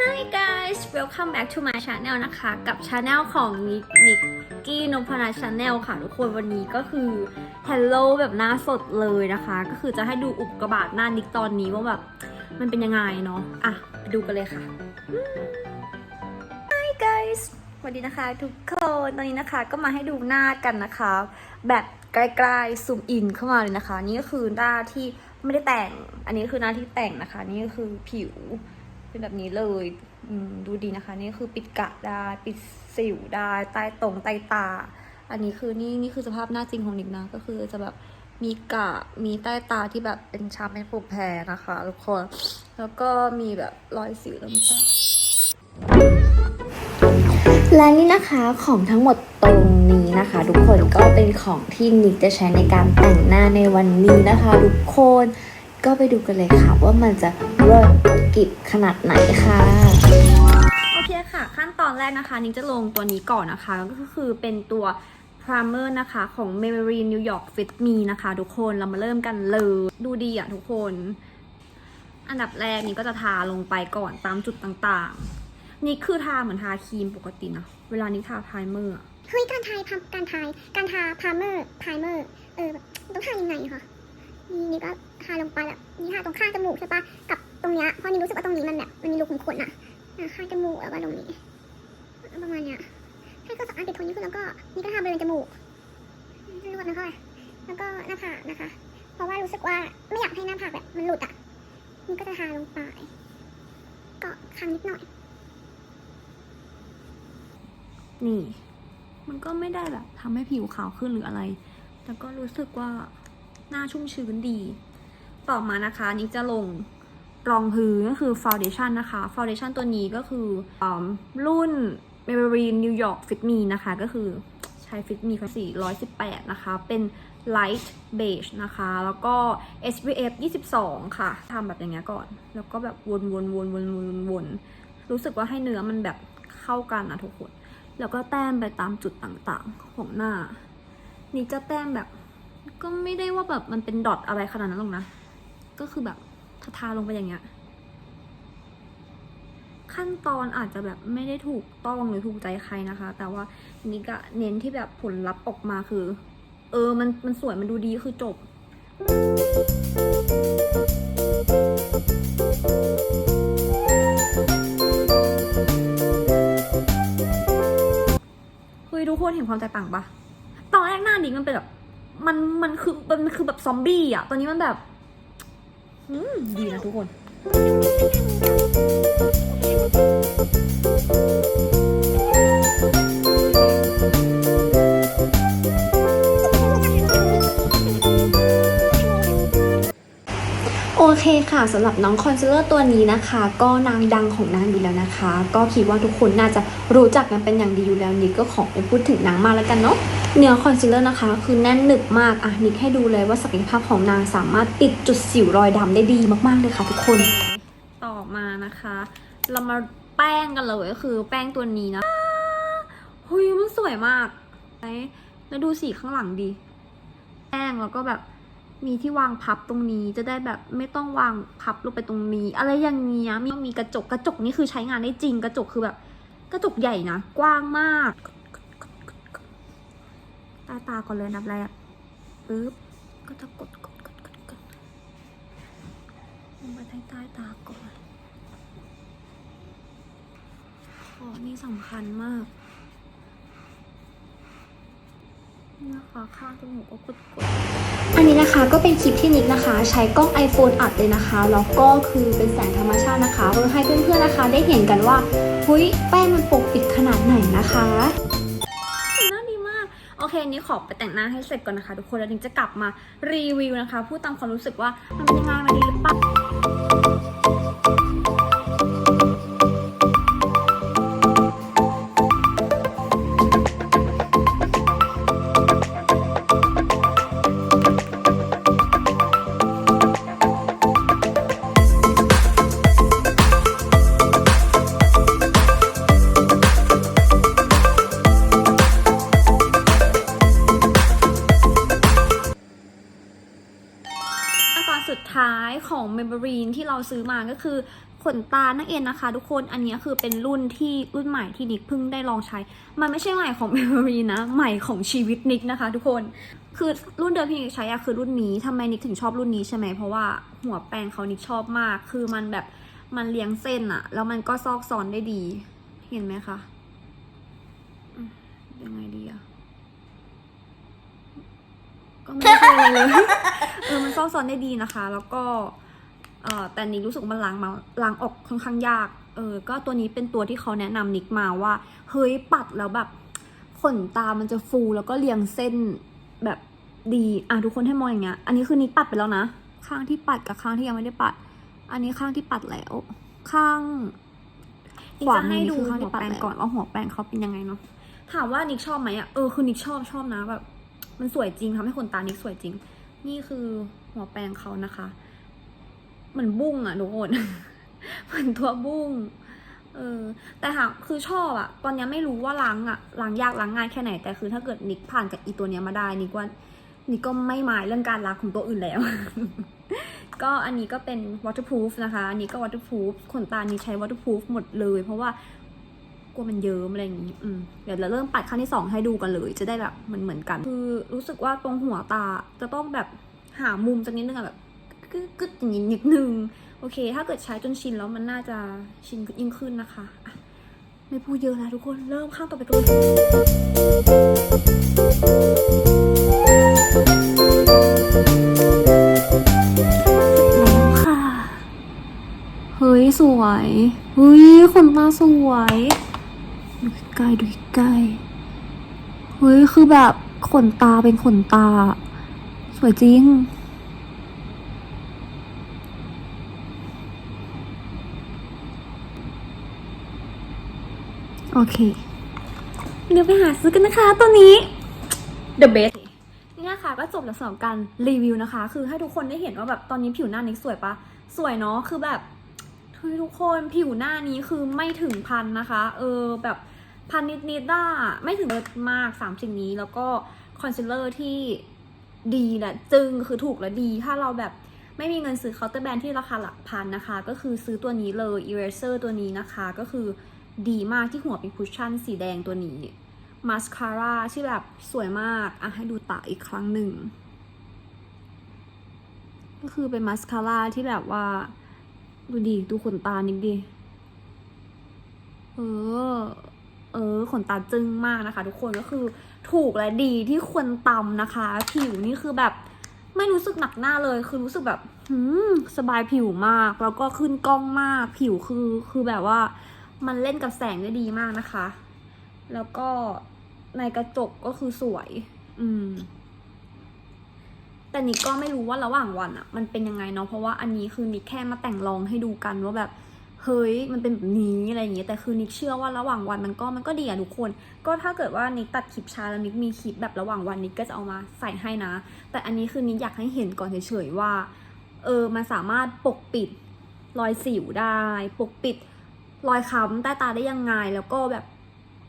Hi guys welcome back to my channel นะคะ กับ channel ของนิกนิกกี้นพนัท channel ค่ะ ทุกคนวันนี้ก็คือ hello แบบหน้าสดเลยนะคะ ก็คือจะให้ดูอุกกาบาตหน้านิกตอนนี้ว่าแบบ มันเป็นยังไงเนาะอะไปดูกันเลยค่ะ Hi guys สวัสดีนะคะทุกคนตอนนี้นะคะก็มาให้ดูหน้ากันนะคะ แบบใกล้ๆซูมอินเข้ามาเลยนะคะ นี่ก็คือหน้าที่ไม่ได้แต่ง อันนี้คือหน้าที่แต่งนะคะ นี่ก็คือผิว เป็นแบบนี้เลยดูดีนะคะ นี่คือปิดกะได้ปิดสิวได้ใต้ตรงใต้ตา อันนี้คือนี่นี่คือสภาพหน้าจริงของนิกนะ ก็คือจะแบบมีกะมีใต้ตาที่แบบเป็นช้ำเป็นผูกแพ้นะคะทุกคนแล้วก็มีแบบรอยสิวน้ำตาและนี่นะคะของทั้งหมดตรงนี้นะคะ ทุกคนก็เป็นของที่นิกจะใช้ในการแต่งหน้าในวันนี้นะคะ ทุกคนก็ไปดูกันเลยค่ะว่ามันจะเลิศ กิบขนาดไหนค่ะ โอเคค่ะ ขั้นตอนแรกนะคะ นิ้งจะลงตัวนี้ก่อนนะคะ ก็คือเป็นตัว primer นะคะ ของ Maybelline New York Fit Me นะคะ ทุกคนเรามาเริ่มกันเลย ดูดีอะทุกคน อันดับแรกนี้ก็จะทาลงไปก่อนตามจุดต่างๆ นี่คือทาเหมือนทาครีมปกตินะ เวลานี้ทา primer อะเฮ้ยการทายพัมการทายการทาพาร์เมอร์พายเมอร์เออแบบต้องทายังไงคะนี่นี่ก็ทาลงไปแบบนี่ทาตรงข้างจมูกใช่ปะกับ ตรงเนี้ยเพราะนี่รู้สึกว่าตรงนี้มันแบบมันมีรูขุมขนอะข้างจมูกแล้วก็ตรงนี้ประมาณเนี้ยให้ก็สามารถปิดโทนนี้ขึ้นแล้วก็นี่ก็ทาบริเวณจมูกรวดนะคะแล้วก็หน้าผากนะคะ เพราะว่ารู้สึกว่าไม่อยากให้หน้าผากแบบมันหลุดอะนี่ก็จะทาลงไปเกาะคางนิดหน่อย นี่ มันก็ไม่ได้แบบทำให้ผิวขาวขึ้นหรืออะไร แต่ก็รู้สึกว่าหน้าชุ่มชื้นดี ต่อมานะคะนิกจะลง รองพื้นก็คือ foundation นะคะ foundation ตัวนี้ก็คืออรุ่น Maybelline New York Fit Me นะคะ ก็คือใช้ Fit Me 418 นะคะ เป็น light beige นะคะ แล้วก็ SPF 22 ค่ะทำแบบอย่างเงี้ยก่อน แล้วก็แบบวนๆวนๆวนๆวนๆวนๆรู้สึกว่าให้เนื้อมันแบบเข้ากันนะทุกคน แล้วก็แต้มไปตามจุดต่างๆของหน้า นี่จะแต้มแบบ ก็ไม่ได้ว่าแบบมันเป็นดอทอะไรขนาดนั้นหรอกนะ ก็คือแบบ ทาลงไปอย่างเงี้ย ขั้นตอนอาจจะแบบไม่ได้ถูกต้องหรือถูกใจใครนะคะ แต่ว่านี่ก็เน้นที่แบบผลลัพธ์ออกมาคือ เออมันมันสวยมันดูดีคือจบ เฮ้ยทุกคนเห็นความแตกต่างปะตอนแรกหน้าดิมันเป็นแบบมันมันคือมันคือแบบซอมบี้อะตอนนี้มันแบบ ดีนะทุกคน คค่ะสำหรับน้องคอนซีลเลอร์ตัวนี้นะคะ ก็นางดังของนางอยู่แล้วนะคะ ก็คิดว่าทุกคนน่าจะรู้จักกันเป็นอย่างดีอยู่แล้วนิกก็ขอไปพูดถึงนางมาแล้วกันเนาะเนื้อคอนซีลเลอร์นะคะ คือแน่นหนึบมากอะนิกให้ดูเลยว่าศักยภาพของนางสามารถปิดจุดสิวรอยดำได้ดีมากๆเลยค่ะทุกคน ต่อมานะคะ เรามาแป้งกันเลยก็คือแป้งตัวนี้นะเฮ้ยมันสวยมากไหนแล้วดูสีข้างหลังดี แป้งแล้วก็แบบ มีที่วางพับตรงนี้จะได้แบบไม่ต้องวางพับลงไปตรงนี้ อะไรอย่างเงี้ยมีมีกระจกกระจกนี่คือใช้งานได้จริง กระจกคือแบบ กระจกใหญ่นะกว้างมากตาตาก่อนเลยนับแรกปึ๊บก็จะกดกดกดกดกดลงไปใต้ใต้ตาก่อนอ๋อนี่สำคัญมากนะคะข้างจมูกก็กดกด อันนี้นะคะก็เป็นคลิปที่นิกนะคะ ใช้กล้อง iPhone อัดเลยนะคะแล้วก็คือเป็นแสงธรรมชาตินะคะเพื่อให้เพื่อนๆนะคะ ได้เห็นกันว่าหุยแป้งมันปกปิดขนาดไหนนะคะหน้าดีมากโอเคอันนี้ขอไปแต่งหน้าให้เสร็จก่อนนะคะ ทุกคนแล้วนิงจะกลับมารีวิวนะคะ พูดตามความรู้สึกว่ามันเป็นยังไงมันดีหรือเปล่า ขอนสุดท้ายของ Maybelline ที่เราซื้อมาก็คือขนตานั่นเองนะคะ ทุกคน อันนี้คือเป็นรุ่นที่รุ่นใหม่ที่นิกเพิ่งได้ลองใช้ มันไม่ใช่ใหม่ของ m e m o r y นะ ใหม่ของชีวิตนิกนะคะ ทุกคน คือรุ่นเดิมที่นิกใช้อะคือรุ่นนี้ทำไมนิกถึงชอบรุ่นนี้ใช่ไหม เพราะว่าหัวแปรงเขานิกชอบมาก คือมันแบบมันเลี้ยงเส้นอะแล้วมันก็ซอกซอนได้ดี เห็นไหมคะ ยังไงดีอะ ก็ไม่ได้ช่วยอะไรเลย เออมันซอกซอนได้ดีนะคะ แล้วก็เอ่อแต่นิกรู้สึกว่ามันล้างมาล้างออกค่อนข้างยาก เออ ก็ตัวนี้เป็นตัวที่เขาแนะนำนิกมาว่า เฮ้ยปัดแล้วแบบขนตามันจะฟูแล้วก็เรียงเส้นแบบดี อะทุกคนให้มองอย่างเงี้ย อันนี้คือนิกปัดไปแล้วนะ ข้างที่ปัดกับข้างที่ยังไม่ได้ปัด อันนี้ข้างที่ปัดแล้ว ข้างขวามือนี่คือข้างที่ปัดแล้วก่อนว่าหัวแปรงเขาเป็นยังไงเนาะ ถามว่านิกชอบไหมอะ เออคือนิกชอบชอบนะแบบ มันสวยจริงทำให้ขนตานิกสวยจริง นี่คือหัวแปรงเขานะคะ เหมือนบุ้งอะทุกคนเหมือนตัวบุ้ง เออ แต่หากคือชอบอะตอนนี้ไม่รู้ว่าล้างอะล้างยากล้างง่ายแค่ไหน แต่คือถ้าเกิดนิกผ่านกับอีตัวเนี้ยมาได้นิกว่านิกก็ไม่หมายเรื่องการล้างของตัวอื่นแล้ว ก็อันนี้ก็เป็น waterproof นะคะ อันนี้ก็ waterproof ขนตานี้ใช้ waterproof หมดเลย เพราะว่า ลัวมันเยิ้มอะไรอย่างนี้อืมเดี๋ยวเราเริ่มปัดขั้นที่สองให้ดูกันเลย จะได้แบบมือนเหมือนกัน คือรู้สึกว่าตรงหัวตาจะต้องแบบหามุมสักนิดนึงอะแบบกึ๊กกึ๊กอย่างนี้นิดนึง โอเค ถ้าเกิดใช้จนชินแล้วมันน่าจะชินยิ่งขึ้นนะคะะไม่พูดเยอะแล้วทุกคน เริ่มข้างต่อไปกันเลยแล้วค่ะ เฮ้ย สวย เฮ้ยขนตาสวย ดูใกล้ดูใกล้เฮ้ยคือแบบขนตาเป็นขนตา สวยจริง โอเค เดี๋ยวไปหาซื้อกันนะคะตัวนี้ The best นี่นะคะก็จบแล้วสำหรับการรีวิวนะคะ คือให้ทุกคนได้เห็นว่าแบบตอนนี้ผิวหน้านิกสวยปะสวยเนาะคือแบบ เฮ้ยทุกคนผิวหน้านี้คือไม่ถึงพันนะคะ เออแบบพันนิดๆได้ไม่ถึงเลิศมากสามสิ่งนี้แล้วก็คอนซีลเลอร์ที่ดีและจึงคือถูกและดี ถ้าเราแบบไม่มีเงินซื้อเคาน์เตอร์แบรนด์ที่ราคาหลักพันนะคะ ก็คือซื้อตัวนี้เลย eraser ตัวนี้นะคะ ก็คือดีมากที่หัวเป็นคุชชั่นสีแดงตัวนี้มาสคาร่าที่แบบสวยมาก อะ ให้ดูตาอีกครั้งหนึ่ง ก็คือเป็นมาสคาร่าที่แบบว่า ดูดิ ดูขนตานิดดิ เออ เออ ขนตาจึ้งมากนะคะ ทุกคนก็คือถูกและดีที่ควรตำนะคะ ผิวนี่คือแบบไม่รู้สึกหนักหน้าเลย คือรู้สึกแบบหืมสบายผิวมาก แล้วก็ขึ้นกล้องมาก ผิวคือ คือแบบว่า มันเล่นกับแสงได้ดีมากนะคะ แล้วก็ในกระจกก็คือสวย อืม แต่นิกก็ไม่รู้ว่าระหว่างวันอะมันเป็นยังไงเนาะเพราะว่าอันนี้คือนิกแค่มาแต่งลองให้ดูกันว่าแบบเฮ้ยมันเป็นแบบนี้อะไรอย่างเงี้ยแต่คือนิกเชื่อว่าระหว่างวันมันก็มันก็ดีอะทุกคน ก็ถ้าเกิดว่านิกตัดคลิปช้าแล้วนิกมีคลิปแบบระหว่างวันนิกก็จะเอามาใส่ให้นะ แต่อันนี้คือนิกอยากให้เห็นก่อนเฉยๆว่าเออมันสามารถปกปิดรอยสิวได้ ปกปิดรอยค้ำใต้ตาได้ยังไงแล้วก็แบบ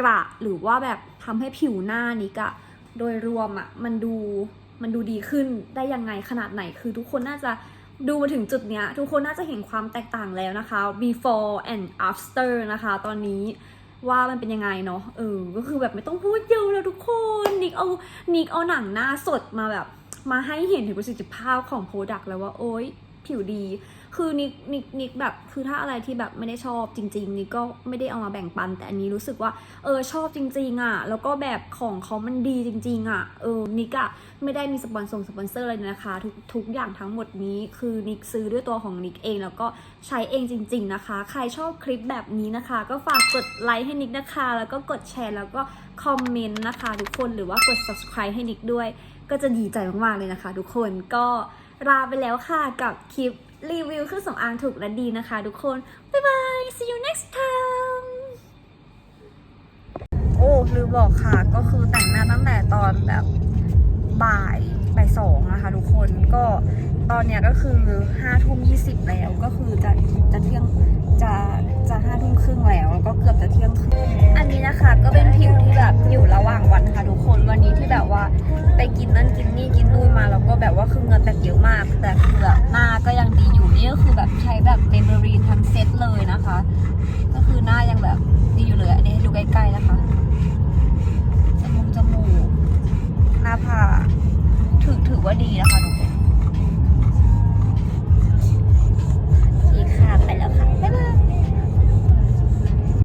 กระหรือว่าแบบทำให้ผิวหน้านิกอะโดยรวมอะมันดู มันดูดีขึ้นได้ยังไงขนาดไหน คือทุกคนน่าจะดูมาถึงจุดเนี้ย ทุกคนน่าจะเห็นความแตกต่างแล้วนะคะ before and after นะคะ ตอนนี้ว่ามันเป็นยังไงเนาะเออก็คือแบบไม่ต้องพูดเยอะแล้วทุกคนนิกเอานิกเอาหนังหน้าสดมาแบบ มาให้เห็นถึงประสิทธิภาพของโปรดักต์แล้วว่าโอ๊ยผิวดี คือนิกนิกนิกแบบคือถ้าอะไรที่แบบไม่ได้ชอบจริง ๆ นิกก็ไม่ได้เอามาแบ่งปัน แต่อันนี้รู้สึกว่าเออชอบจริง ๆ อะ แล้วก็แบบของเขามันดีจริง ๆ อะเออนิกอะไม่ได้มีสปอนเซอร์สปอนเซอร์อะไรเลยนะคะทุกทุกอย่างทั้งหมดนี้คือนิกซื้อด้วยตัวของนิกเอง แล้วก็ใช้เองจริง ๆ นะคะ ใครชอบคลิปแบบนี้นะคะ ก็ฝากกดไลค์ให้นิกนะคะ แล้วก็กดแชร์แล้วก็คอมเมนต์นะคะ ทุกคนหรือว่ากด subscribe ให้นิกด้วย ก็จะดีใจมากๆเลยนะคะ ทุกคนก็ลาไปแล้วค่ะกับคลิปรีวิวเครื่องสำอางถูกและดีนะคะทุกคน บ๊ายบาย see you next time โอ้ลืมบอกค่ะ ก็คือแต่งหน้าตั้งแต่ตอนแบบบ่ายบ่ายสองนะคะทุกคนก็ตอนเนี้ยก็คือห้าทุ่มยี่สิบแล้วก็คือจะจะเที่ยง จะจะห้าทุ่มครึ่งแล้วแล้วก็เกือบจะเที่ยงคืนอันนี้นะคะก็เป็นผิวที่แบบอยู่ระหว่างวันค่ะทุกคนวันนี้ที่แบบว่าไปกินนั่นกินนี่กินนู่นมาแล้วก็แบบว่าคือเงินแตกเยอะมาก แต่คือแบบหน้าก็ยังดีอยู่นี่ก็คือแบบใช้แบบ